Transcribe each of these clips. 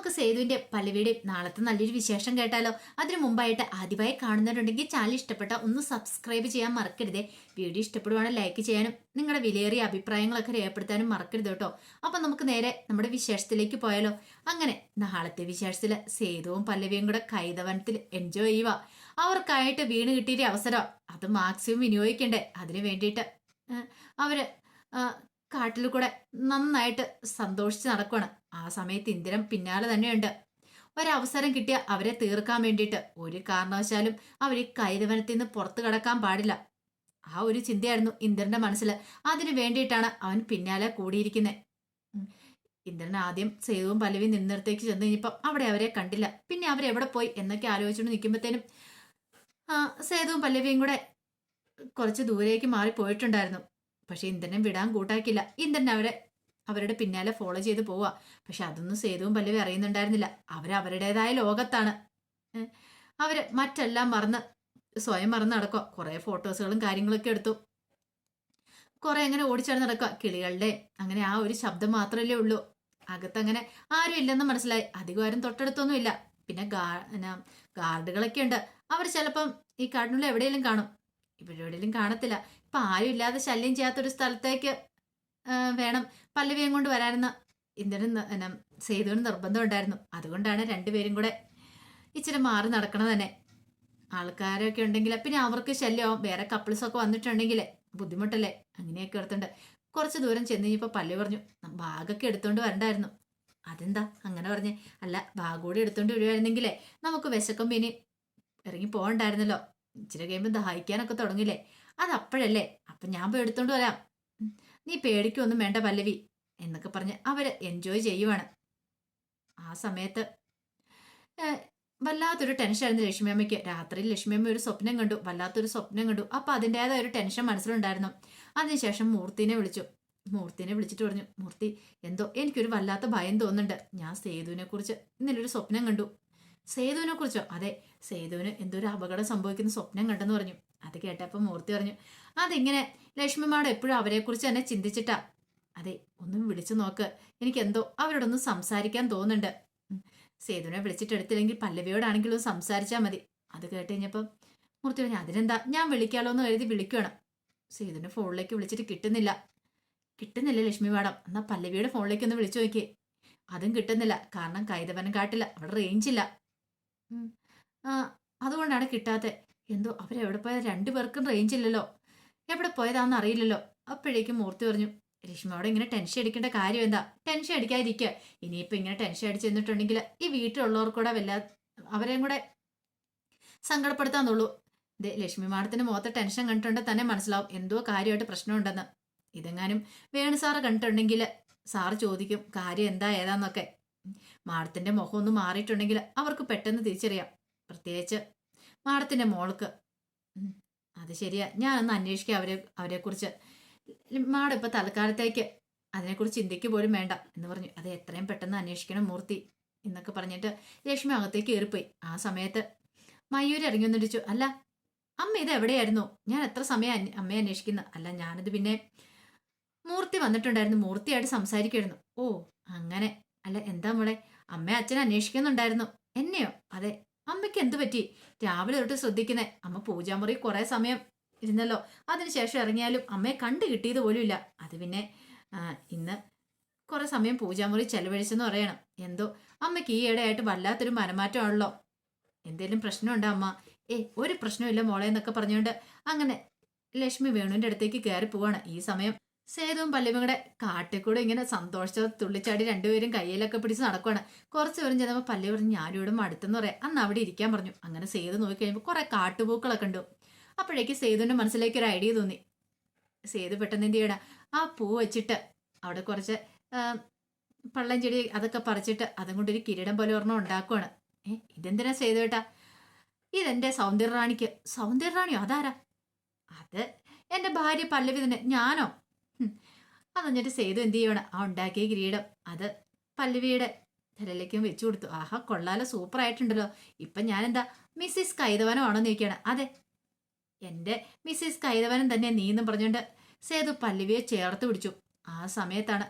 നമുക്ക് സേതുവിന്റെ പല്ലവിയുടെയും നാളത്തെ നല്ലൊരു വിശേഷം കേട്ടാലോ? അതിനു മുമ്പായിട്ട് ആദ്യമായി കാണുന്നവരുണ്ടെങ്കിൽ ചാനൽ ഇഷ്ടപ്പെട്ട ഒന്ന് സബ്സ്ക്രൈബ് ചെയ്യാൻ മറക്കരുതേ. വീഡിയോ ഇഷ്ടപ്പെടുവാണെങ്കിൽ ലൈക്ക് ചെയ്യാനും നിങ്ങളുടെ വിലയേറിയ അഭിപ്രായങ്ങളൊക്കെ രേഖപ്പെടുത്താനും മറക്കരുത് കേട്ടോ. അപ്പൊ നമുക്ക് നേരെ നമ്മുടെ വിശേഷത്തിലേക്ക് പോയാലോ? അങ്ങനെ നാളത്തെ വിശേഷത്തിൽ സേതുവും പല്ലവിയും കൂടെ കൈതവനത്തിൽ എൻജോയ് ചെയ്യുക. അവർക്കായിട്ട് വീണ് കിട്ടിയ അവസരം. അത് മാക്സിമം വിനിയോഗിക്കണ്ടേ? അതിനു വേണ്ടിയിട്ട് അവർ കാട്ടിൽ കൂടെ നന്നായിട്ട് സന്തോഷിച്ച് നടക്കുവാണ്. ആ സമയത്ത് ഇന്ദിരം പിന്നാലെ തന്നെയുണ്ട്. ഒരവസരം കിട്ടിയ അവരെ തീർക്കാൻ വേണ്ടിയിട്ട് ഒരു കാരണവശാലും അവർ ഈ കൈതവനത്തിൽ നിന്ന് പുറത്തു കടക്കാൻ പാടില്ല. ആ ഒരു ചിന്തയായിരുന്നു ഇന്ദ്രന്റെ മനസ്സിൽ അതിനു വേണ്ടിയിട്ടാണ് അവൻ പിന്നാലെ കൂടിയിരിക്കുന്നത് ഇന്ദ്രൻ ആദ്യം സേതുവും പലവിയും നിന്നിടത്തേക്ക് ചെന്ന് കഴിഞ്ഞപ്പം അവിടെ അവരെ കണ്ടില്ല. പിന്നെ അവരെവിടെ പോയി എന്നൊക്കെ ആലോചിച്ചുകൊണ്ട് നിൽക്കുമ്പോഴത്തേനും സേതുവും പല്ലവിയും കൂടെ കുറച്ച് ദൂരേക്ക് മാറി പോയിട്ടുണ്ടായിരുന്നു പക്ഷെ ഇന്ദ്രനെ വിടാൻ കൂട്ടാക്കില്ല ഇന്ദ്രൻ അവരെ അവരുടെ പിന്നാലെ ഫോളോ ചെയ്ത് പോവുക പക്ഷെ അതൊന്നും സേതുവും പല്ലവി അറിയുന്നുണ്ടായിരുന്നില്ല. അവരവരുടേതായ ലോകത്താണ്. അവർ മറ്റെല്ലാം മറന്ന് സ്വയം മറന്ന് നടക്കുക കുറെ ഫോട്ടോസുകളും കാര്യങ്ങളൊക്കെ എടുത്തു. കുറെ അങ്ങനെ ഓടിച്ചാടി നടക്കുക കിളികളുടെ അങ്ങനെ ആ ഒരു ശബ്ദം മാത്രമല്ലേ ഉള്ളൂ. അകത്തങ്ങനെ ആരും ഇല്ലെന്ന് മനസ്സിലായി. അധികം ആരും തൊട്ടടുത്തൊന്നും ഇല്ല പിന്നെ ഗാ ഗാർഡുകളൊക്കെ ഉണ്ട്. അവർ ചിലപ്പം ഈ കാട്ടിനുള്ളിൽ എവിടെയെങ്കിലും കാണും. ഇവിടെ എവിടെയെങ്കിലും കാണത്തില്ല. ഇപ്പൊ ആരും ഇല്ലാതെ ശല്യം ചെയ്യാത്തൊരു സ്ഥലത്തേക്ക് വേണം. പല്ലവിയും കൊണ്ട് വരാനെന്ന് ഇന്ദ്രനും സേതുവിന് നിർബന്ധം ഉണ്ടായിരുന്നു. അതുകൊണ്ടാണ് രണ്ടുപേരും കൂടെ ഇച്ചിരി മാറി നടക്കണത് തന്നെ. ആൾക്കാരൊക്കെ ഉണ്ടെങ്കിൽ പിന്നെ അവർക്ക് ശല്യമാവും. വേറെ കപ്പിൾസ് ഒക്കെ വന്നിട്ടുണ്ടെങ്കിൽ ബുദ്ധിമുട്ടല്ലേ? അങ്ങനെയൊക്കെ എടുത്തുണ്ട് കുറച്ച് ദൂരം ചെന്ന് കഴിഞ്ഞപ്പോൾ പല്ലു പറഞ്ഞു ബാഗൊക്കെ എടുത്തോണ്ട് വരണ്ടായിരുന്നു. അതെന്താ? അങ്ങനെ പറഞ്ഞേ അല്ല ബാഗ് കൂടി എടുത്തോണ്ട് വരുമായിരുന്നെങ്കിലേ നമുക്ക് വിശക്കും പിന്നെ ഇറങ്ങി പോകണ്ടായിരുന്നല്ലോ ഇച്ചിരി കഴിയുമ്പോൾ ദാഹിക്കാനൊക്കെ തുടങ്ങില്ലേ? അത് അപ്പൊ ഞാൻ പോയി എടുത്തോണ്ട് വരാം. നീ പേടിക്കൊന്നും വേണ്ട പല്ലവി എന്നൊക്കെ പറഞ്ഞ് അവർ എൻജോയ് ചെയ്യുവാണ്. ആ സമയത്ത് വല്ലാത്തൊരു ടെൻഷനായിരുന്നു ലക്ഷ്മിയമ്മയ്ക്ക്. രാത്രിയിൽ ലക്ഷ്മിയമ്മ ഒരു സ്വപ്നം കണ്ടു. വല്ലാത്തൊരു സ്വപ്നം കണ്ടു. അപ്പൊ അതിന്റെതായ ഒരു ടെൻഷൻ മനസ്സിലുണ്ടായിരുന്നു. അതിനുശേഷം മൂർത്തിനെ വിളിച്ചു. മൂർത്തിനെ വിളിച്ചിട്ട് പറഞ്ഞു മൂർത്തി എന്തോ എനിക്കൊരു വല്ലാത്ത ഭയം തോന്നുന്നുണ്ട്. ഞാൻ സേതുവിനെ കുറിച്ച് ഇന്നലൊരു സ്വപ്നം കണ്ടു. സേതുവിനെ കുറിച്ചോ? അതെ സേതുവിന് എന്തോ ഒരു അപകടം സംഭവിക്കുന്ന സ്വപ്നം കണ്ടെന്ന് പറഞ്ഞു. അത് കേട്ടപ്പോൾ മൂർത്തി പറഞ്ഞു അതിങ്ങനെ ലക്ഷ്മിമാട് എപ്പോഴും അവരെക്കുറിച്ച് തന്നെ ചിന്തിച്ചിട്ടാ. അതെ ഒന്നും വിളിച്ചു നോക്ക്. എനിക്ക് എന്തോ അവരോടൊന്നും സംസാരിക്കാൻ തോന്നുന്നുണ്ട്. സേതുവിനെ വിളിച്ചിട്ട് എടുത്തില്ലെങ്കിൽ പല്ലവിയോടാണെങ്കിലും സംസാരിച്ചാൽ മതി. അത് കേട്ട് കഴിഞ്ഞപ്പം മൂർത്തി പറഞ്ഞു അതിനെന്താ? ഞാൻ വിളിക്കാലോ എന്ന് കരുതി വിളിക്കണം സേതുവിനെ ഫോണിലേക്ക് വിളിച്ചിട്ട് കിട്ടുന്നില്ല. കിട്ടുന്നില്ല ലക്ഷ്മി മാഡം എന്നാൽ പല്ലവിയുടെ ഫോണിലേക്ക് ഒന്ന് വിളിച്ചു നോക്കിയേ. അതും കിട്ടുന്നില്ല. കാരണം കൈതവനം കാട്ടില്ല. അവിടെ റേഞ്ച് ഇല്ല. ഉം. ആ അതുകൊണ്ടാണ് കിട്ടാത്തത് എന്തോ അവരെവിടെ രണ്ടു രണ്ടുപേർക്കും റേഞ്ച് ഇല്ലല്ലോ. എവിടെ പോയതാണെന്ന് അറിയില്ലല്ലോ. അപ്പോഴേക്കും മൂർത്തി പറഞ്ഞു രശ്മിയോടെ ഇങ്ങനെ ടെൻഷൻ അടിക്കേണ്ട കാര്യം എന്താ? ടെൻഷൻ അടിക്കാതിരിക്കുക ഇനിയിപ്പോ ഇങ്ങനെ ടെൻഷൻ അടിച്ചു ഈ വീട്ടിലുള്ളവർക്കൂടെ വല്ല അവരെയും കൂടെ സങ്കടപ്പെടുത്താന്നുള്ളൂ. ഇതേ ലക്ഷ്മി മാഡത്തിന് മുഖത്തെ ടെൻഷൻ കണ്ടിട്ടുണ്ടെങ്കിൽ തന്നെ മനസ്സിലാവും എന്തോ കാര്യമായിട്ട് പ്രശ്നമുണ്ടെന്ന്. ഇതെങ്ങാനും വേണു സാറ് കണ്ടിട്ടുണ്ടെങ്കിൽ സാറ് ചോദിക്കും കാര്യം എന്താ? ഏതാന്നൊക്കെ? മാഡത്തിന്റെ മുഖം ഒന്ന് മാറിയിട്ടുണ്ടെങ്കിൽ അവർക്ക് പെട്ടെന്ന് തിരിച്ചറിയാം. പ്രത്യേകിച്ച് മാഡത്തിന്റെ മോൾക്ക്. അത് ശരിയാ. ഞാൻ ഒന്ന് അന്വേഷിക്കാം അവരെ അവരെക്കുറിച്ച്. മാഡം ഇപ്പൊ തൽക്കാലത്തേക്ക് അതിനെക്കുറിച്ച് ചിന്തിക്ക് പോലും വേണ്ട എന്ന് പറഞ്ഞു. അത് എത്രയും പെട്ടെന്ന് അന്വേഷിക്കണം മൂർത്തി എന്നൊക്കെ പറഞ്ഞിട്ട് ലക്ഷ്മി അകത്തേക്ക് കയറിപ്പോയി. ആ സമയത്ത് മയൂര് ഇറങ്ങി വന്നിടിച്ചു അല്ല അമ്മ ഇത് എവിടെയായിരുന്നു? ഞാൻ എത്ര സമയം അമ്മയെ അന്വേഷിക്കുന്നു. അല്ല ഞാനിത് പിന്നെ മൂർത്തി വന്നിട്ടുണ്ടായിരുന്നു. മൂർത്തിയായിട്ട് സംസാരിക്കുമായിരുന്നു ഓ അങ്ങനെ. അല്ല എന്താ മോളെ? അമ്മ അച്ഛൻ അന്വേഷിക്കുന്നുണ്ടായിരുന്നു. എന്നെയോ? അതെ അമ്മയ്ക്ക് എന്ത് പറ്റി? രാവിലെ തൊട്ട് ശ്രദ്ധിക്കുന്നേ. അമ്മ പൂജാമുറി കുറേ സമയം ഇരുന്നല്ലോ. അതിനുശേഷം ഇറങ്ങിയാലും അമ്മയെ കണ്ടു കിട്ടിയത് പോലും ഇല്ല അത് പിന്നെ ഇന്ന് കുറെ സമയം പൂജാമുറി ചെലവഴിച്ചെന്ന് പറയണം. എന്തോ അമ്മയ്ക്ക് ഈ ഇടയായിട്ട് വല്ലാത്തൊരു മനമാറ്റമാണല്ലോ. എന്തേലും പ്രശ്നമുണ്ടോ അമ്മ? ഏ ഒരു പ്രശ്നമില്ല മോളെ എന്നൊക്കെ പറഞ്ഞുകൊണ്ട് അങ്ങനെ ലക്ഷ്മി വേണുവിന്റെ അടുത്തേക്ക് കയറി പോവാണ്. ഈ സമയം സേതുവും പല്ലവിയും കൂടെ കാട്ടിക്കൂടെ ഇങ്ങനെ സന്തോഷിച്ച തുള്ളിച്ചാടി രണ്ടുപേരും കയ്യിലൊക്കെ പിടിച്ച് നടക്കുവാണ്. കുറച്ച് പേരും ചെന്നപ്പോൾ പല്ലു പറഞ്ഞു ഞാനിവിടെ അടുത്തെന്ന് പറയാം. അന്ന് അവിടെ ഇരിക്കാൻ പറഞ്ഞു. അങ്ങനെ സേതു നോക്കിക്കഴിയുമ്പോൾ കുറെ കാട്ടുപൂക്കളൊക്കെ ഉണ്ട് അപ്പോഴേക്ക് സേതുവിന്റെ മനസ്സിലേക്ക് ഒരു ഐഡിയ തോന്നി. സേതു പെട്ടെന്ന് എന്ത് ചെയ്യണം ആ പൂ വെച്ചിട്ട് അവിടെ കുറച്ച് പള്ളം ചെടി അതൊക്കെ പറിച്ചിട്ട് അതും കൊണ്ടൊരു കിരീടം പോലെ ഒരെണ്ണം ഉണ്ടാക്കുവാണ്. ഏ ഇതെന്തിനാ സേതു കേട്ടാ ഇതെന്റെ സൗന്ദര്യറാണിക്ക് സൗന്ദര്യറാണിയോ അതാരാ? അത് എന്റെ ഭാര്യ പല്ലവി തന്നെ. ഞാനോ? ഹും. അത് എന്നിട്ട് സേതു എന്ത് ചെയ്യണം ആ ഉണ്ടാക്കിയ കിരീടം അത് പല്ലവിയുടെ തലയിലേക്കും വെച്ചു കൊടുത്തു. ആഹാ കൊള്ളാലോ സൂപ്പർ ആയിട്ടുണ്ടല്ലോ. ഇപ്പൊ എന്താ മിസ്സിസ് കൈതവനമാണോ നോക്കിയാണ് അതെ എന്റെ മിസ്സിസ് കൈതവനം തന്നെ നീ എന്നും പറഞ്ഞുകൊണ്ട് സേതു പല്ലവിയെ ചേർത്ത് പിടിച്ചു. ആ സമയത്താണ്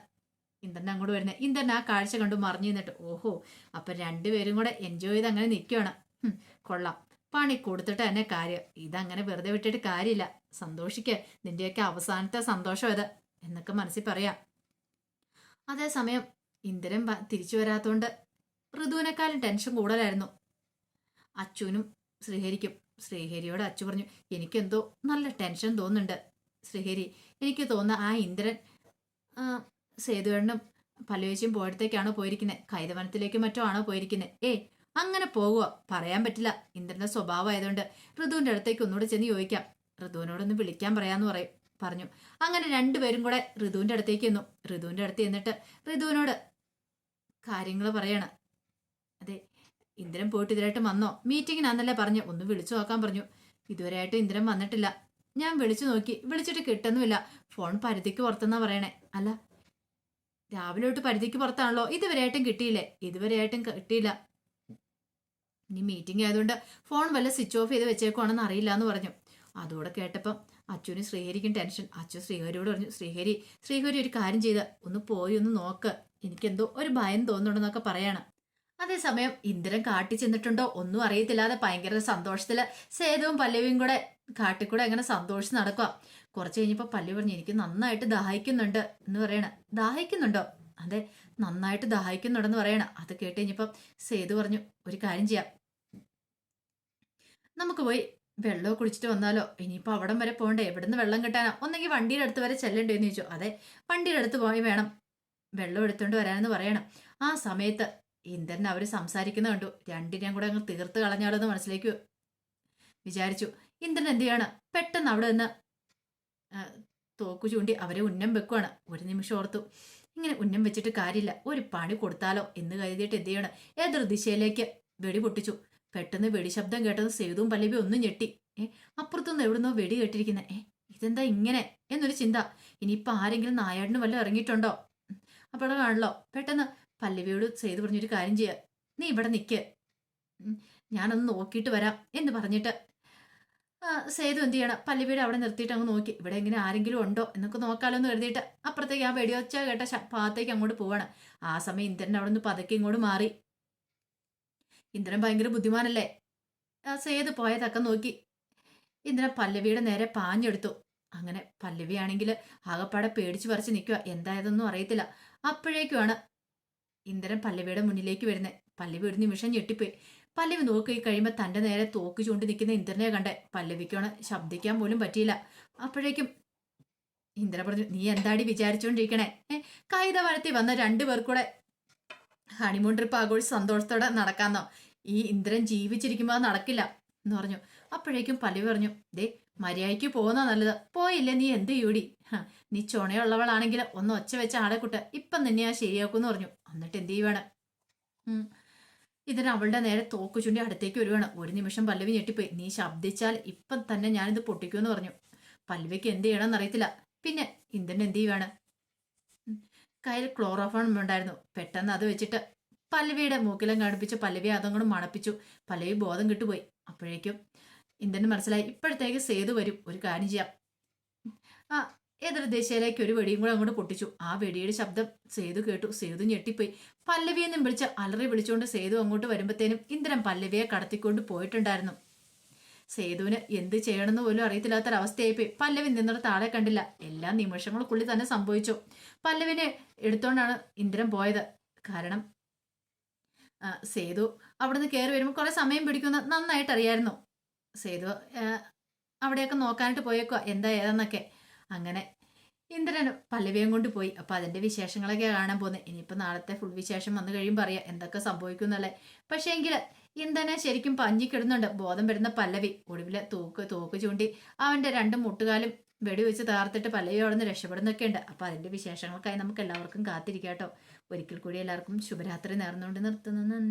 ഇന്ദ്രൻ അങ്ങോട്ട് വരുന്നത്. ഇന്ദ്രൻ ആ കാഴ്ച കണ്ടു മറിഞ്ഞു നിന്നിട്ട് ഓഹോ അപ്പൊ രണ്ടുപേരും കൂടെ എൻജോയ് ചെയ്ത് അങ്ങനെ നിൽക്കുകയാണ് കൊള്ളാം. പണി കൊടുത്തിട്ട് തന്നെ കാര്യം. ഇതങ്ങനെ വെറുതെ വിട്ടിട്ട് കാര്യമില്ല. സന്തോഷിക്ക. നിന്റെയൊക്കെ അവസാനത്തെ സന്തോഷം ഇത് എന്നൊക്കെ മനസ്സിൽ പറയാം. അതേസമയം ഇന്ദിരൻ തിരിച്ചു വരാത്തോണ്ട് ഋതുവിനെക്കാളും ടെൻഷൻ കൂടുതലായിരുന്നു. അച്ചുവിനും ശ്രീഹരിക്കും ശ്രീഹരിയോട് അച്ചു പറഞ്ഞു എനിക്കെന്തോ നല്ല ടെൻഷൻ തോന്നുന്നുണ്ട് ശ്രീഹരി. എനിക്ക് തോന്നുന്ന ആ ഇന്ദ്രൻ സേതുവേണ്ണും പല്ലുവേച്ചിയും പോയടത്തേക്കാണോ പോയിരിക്കുന്നത് കൈതവനത്തിലേക്ക് മറ്റോ ആണോ പോയിരിക്കുന്നത് ഏ അങ്ങനെ പോകുക പറയാൻ പറ്റില്ല. ഇന്ദ്രന്റെ സ്വഭാവം ആയതുകൊണ്ട് ഋതുവിന്റെ അടുത്തേക്ക് ഒന്നുകൂടെ ചെന്ന് ചോദിക്കാം. ഋതുവിനോടൊന്ന് വിളിക്കാൻ പറയാമെന്ന് പറയും. പറഞ്ഞു. അങ്ങനെ രണ്ടുപേരും കൂടെ ഋതുവിന്റെ അടുത്തേക്ക് എന്നു ഋതുവിന്റെ അടുത്ത് ചെന്നിട്ട് ഋതുവിനോട് കാര്യങ്ങൾ പറയാണ്. അതെ ഇന്ദ്രൻ പോയിട്ട് ഇതിലായിട്ട് വന്നോ? മീറ്റിങ്ങിനാന്നല്ലേ പറഞ്ഞു. ഒന്ന് വിളിച്ചു നോക്കാൻ പറഞ്ഞു. ഇതുവരെയായിട്ട് ഇന്ദ്രൻ വന്നിട്ടില്ല. ഞാൻ വിളിച്ചു നോക്കി. വിളിച്ചിട്ട് കിട്ടുന്നുമില്ല. ഫോൺ പരിധിക്ക് പുറത്തെന്നാ പറയണേ. അല്ല രാവിലെ തൊട്ട് പരിധിക്ക് പുറത്താണല്ലോ. ഇതുവരെയായിട്ടും കിട്ടിയില്ലേ? ഇതുവരെയായിട്ടും കിട്ടിയില്ല. ഇനി മീറ്റിംഗ് ആയതുകൊണ്ട് ഫോൺ വല്ല സ്വിച്ച് ഓഫ് ചെയ്ത് വെച്ചേക്കുവാണെന്ന് അറിയില്ല എന്ന് പറഞ്ഞു. അതോടെ കേട്ടപ്പം അച്ഛനും ശ്രീഹരിക്കും ടെൻഷൻ അച്ഛൻ ശ്രീഹരിയോട് പറഞ്ഞു ശ്രീഹരി ശ്രീഹരി ഒരു കാര്യം ചെയ്ത് ഒന്ന് പോയി ഒന്ന് നോക്ക്. എനിക്കെന്തോ ഒരു ഭയം തോന്നുന്നുണ്ടെന്നൊക്കെ പറയാണ്. അതേസമയം ഇന്ദ്രൻ കാട്ടി ചെന്നിട്ടുണ്ടോ? ഒന്നും അറിയത്തില്ലാതെ ഭയങ്കര സന്തോഷത്തിൽ സേതുവും പല്ലവിയും കൂടെ കാട്ടിക്കൂടെ അങ്ങനെ സന്തോഷിച്ച് നടക്കുക കുറച്ച് കഴിഞ്ഞപ്പോൾ പല്ലവി പറഞ്ഞു എനിക്ക് നന്നായിട്ട് ദാഹിക്കുന്നുണ്ട് എന്ന് പറയണ. ദാഹിക്കുന്നുണ്ടോ? അതെ നന്നായിട്ട് ദാഹിക്കുന്നുണ്ടെന്ന് പറയണ. അത് കേട്ട് കഴിഞ്ഞപ്പം സേതു പറഞ്ഞു ഒരു കാര്യം ചെയ്യാം. നമുക്ക് പോയി വെള്ളമോ കുടിച്ചിട്ട് വന്നാലോ? ഇനിയിപ്പോൾ അവിടം വരെ പോകണ്ടേ? എവിടുന്ന് വെള്ളം കിട്ടാനാ. ഒന്നെങ്കിൽ വണ്ടിയുടെ അടുത്ത് വരെ ചെല്ലണ്ടേന്ന് ചോദിച്ചു. അതെ വണ്ടിയുടെ അടുത്ത് പോയി വേണം. വെള്ളം എടുത്തുകൊണ്ട് വരാനെന്ന് പറയണം. ആ സമയത്ത് ഇന്ദ്രൻ അവർ സംസാരിക്കുന്ന കണ്ടു. രണ്ടിനെയും കൂടെ അങ്ങ് തീർത്ത് കളഞ്ഞാലോ എന്ന് മനസ്സിലേക്ക് വിചാരിച്ചു. ഇന്ദ്രൻ എന്ത് ചെയ്യാണ്? പെട്ടെന്ന് അവിടെ നിന്ന് തോക്കു ചൂണ്ടി അവരെ ഉന്നം വെക്കുവാണ്. ഒരു നിമിഷം ഓർത്തു. ഇങ്ങനെ ഉന്നം വെച്ചിട്ട് കാര്യമില്ല. ഒരു പണി കൊടുത്താലോ എന്ന് കരുതിയിട്ട് എന്ത് ചെയ്യണം? ഏതൊരു ദിശയിലേക്ക് വെടി പൊട്ടിച്ചു. പെട്ടെന്ന് വെടി ശബ്ദം കേട്ടത് സേതുവും പല്ലവി ഒന്നും ഞെട്ടി. ഏ അപ്പുറത്തുനിന്ന് എവിടുന്നോ വെടി കേട്ടിരിക്കുന്നത് ഏ ഇതെന്താ ഇങ്ങനെ? എന്നൊരു ചിന്ത. ഇനിയിപ്പോൾ ആരെങ്കിലും നായാടിന് വല്ലതും ഇറങ്ങിയിട്ടുണ്ടോ? അപ്പോൾ കാണല്ലോ പെട്ടെന്ന്. പല്ലവിയോട് സേതു പറഞ്ഞൊരു കാര്യം ചെയ്യുക നീ ഇവിടെ നിൽക്ക് ഞാനൊന്ന് നോക്കിയിട്ട് വരാം എന്ന് പറഞ്ഞിട്ട് സേതു എന്ത് ചെയ്യണം? പല്ലവിയുടെ അവിടെ നിർത്തിയിട്ട് അങ്ങ് നോക്കി. ഇവിടെ എങ്ങനെ ആരെങ്കിലും ഉണ്ടോ? എന്നൊക്കെ നോക്കാലോ എന്ന് കരുതിയിട്ട് അപ്പുറത്തേക്ക് ആ വെടിവെച്ച കേട്ട ഭാഗത്തേക്ക് അങ്ങോട്ട് പോവാണ്. ആ സമയം ഇന്ദ്രൻ അവിടെ നിന്ന് പതുക്കെ ഇങ്ങോട്ട് മാറി. ഇന്ദ്രൻ ഭയങ്കര ബുദ്ധിമാനല്ലേ? സേതു പോയതൊക്കെ നോക്കി. ഇന്ദ്രൻ പല്ലവിയുടെ നേരെ പാഞ്ഞെടുത്തു. അങ്ങനെ പല്ലവിയാണെങ്കിൽ ആകപ്പാടെ പേടിച്ചു പറിച്ച് നിൽക്കുക എന്തായതൊന്നും അറിയത്തില്ല. അപ്പോഴേക്കുമാണ് ഇന്ദ്രൻ പല്ലവിയുടെ മുന്നിലേക്ക് വരുന്നത് പല്ലവി ഒരു നിമിഷം ഞെട്ടിപ്പോയി. പല്ലവി നോക്കി കഴിയുമ്പോൾ തന്റെ നേരെ തോക്ക് ചൂണ്ടി നിൽക്കുന്ന ഇന്ദ്രനെ കണ്ടേ പല്ലവിക്കാണ് ശബ്ദിക്കാൻ പോലും പറ്റിയില്ല. അപ്പോഴേക്കും ഇന്ദ്ര പറഞ്ഞു നീ എന്താടി വിചാരിച്ചുകൊണ്ടിരിക്കണേ ഏ കൈത വരത്തി വന്ന രണ്ടു പേർ കൂടെ ഹണിമൂൺ ട്രിപ്പ് ആഘോഷിച്ച് സന്തോഷത്തോടെ നടക്കാന്നോ? ഈ ഇന്ദ്രൻ ജീവിച്ചിരിക്കുമ്പോൾ നടക്കില്ല എന്ന് പറഞ്ഞു. അപ്പോഴേക്കും പല്ലി പറഞ്ഞു ദേ മര്യാദയ്ക്ക് പോകുന്ന നല്ലത്. പോയില്ലേ നീ എന്ത് ചെയ്യൂടി നീ ചുണയുള്ളവളാണെങ്കിൽ ഒന്ന് ഒച്ച വെച്ച കുട്ട. ഇപ്പം തന്നെ ഞാൻ ശരിയാക്കുമെന്ന് പറഞ്ഞു. എന്നിട്ട് എന്ത് ചെയ്യുവാണ്? ഇതിന് അവളുടെ നേരെ തോക്ക് ചൂണ്ടി അടുത്തേക്ക് വരുവാണ്. ഒരു നിമിഷം പല്ലവി ഞെട്ടിപ്പോയി. നീ ശബ്ദിച്ചാൽ ഇപ്പം തന്നെ ഞാനിത് പൊട്ടിക്കുമെന്ന് പറഞ്ഞു. പല്ലവിക്ക് എന്ത് ചെയ്യണമെന്ന് അറിയത്തില്ല. പിന്നെ ഇന്ദ്രൻ എന്ത് ചെയ്യുവാണ്. കയ്യിൽ ക്ലോറോഫോൺ ഉണ്ടായിരുന്നു. പെട്ടെന്ന് അത് വെച്ചിട്ട് പല്ലവിയുടെ മൂക്കിലും കാണിപ്പിച്ച് പല്ലവി അതങ്ങോട്ട് മണപ്പിച്ചു. പല്ലവി ബോധം കിട്ടുപോയി. അപ്പോഴേക്കും ഇന്ദ്രന് മനസ്സിലായി ഇപ്പോഴത്തേക്ക് സേതു വരും. ഒരു കാര്യം ചെയ്യാം. ആ എതിർ ദിശയിലേക്ക് ഒരു വെടിയും കൂടെ അങ്ങോട്ട് പൊട്ടിച്ചു. ആ വെടിയുടെ ശബ്ദം സേതു കേട്ടു. സേതു ഞെട്ടിപ്പോയി. പല്ലവിയെന്നും വിളിച്ച് അലറി വിളിച്ചുകൊണ്ട് സേതു അങ്ങോട്ട് വരുമ്പോഴത്തേനും ഇന്ദ്രൻ പല്ലവിയെ കടത്തിക്കൊണ്ട് പോയിട്ടുണ്ടായിരുന്നു. സേതുവിന് എന്ത് ചെയ്യണമെന്ന് പോലും അറിയത്തില്ലാത്തൊരവസ്ഥയായിപ്പോയി. പല്ലവി നിന്നിടത്ത് ആളെ കണ്ടില്ല. എല്ലാ നിമിഷങ്ങൾക്കുള്ളിൽ തന്നെ സംഭവിച്ചു. പല്ലവിനെ എടുത്തോണ്ടാണ് ഇന്ദ്രൻ പോയത്. കാരണം സേതു അവിടുന്ന് കയറി വരുമ്പോൾ കുറെ സമയം പിടിക്കുമെന്ന് നന്നായിട്ട് അറിയായിരുന്നു. സേതു അവിടെയൊക്കെ നോക്കാനായിട്ട് പോയേക്കുക എന്താ ഏതാന്നൊക്കെ. അങ്ങനെ ഇന്ദ്രൻ പല്ലവിയും കൊണ്ട് പോയി. അപ്പൊ അതിന്റെ വിശേഷങ്ങളൊക്കെ കാണാൻ പോകുന്നത് ഇനിയിപ്പോ നാളത്തെ ഫുൾ വിശേഷം വന്നു കഴിയുമ്പോൾ അറിയാം എന്തൊക്കെ സംഭവിക്കുന്നല്ലേ പക്ഷേ എങ്കിൽ ഇന്ദ്രനെ ശരിക്കും പഞ്ഞിക്കിടുന്നുണ്ട് ബോധം വരുന്ന പല്ലവി ഒടുവിൽ തൂക്ക് തൂക്ക് ചൂണ്ടി അവന്റെ രണ്ട് മുട്ടുകാലും വെടിവെച്ച് തകർത്തിട്ട് പല്ലവി അവിടെ നിന്ന് രക്ഷപ്പെടുന്നൊക്കെ ഉണ്ട് അപ്പൊ അതിന്റെ വിശേഷങ്ങൾക്കായി നമുക്ക് എല്ലാവർക്കും കാത്തിരിക്കാം കേട്ടോ. ഒരിക്കൽ കൂടി എല്ലാവർക്കും ശുഭരാത്രി നേർന്നുകൊണ്ട് നിർത്തുന്നു. നന്ദി.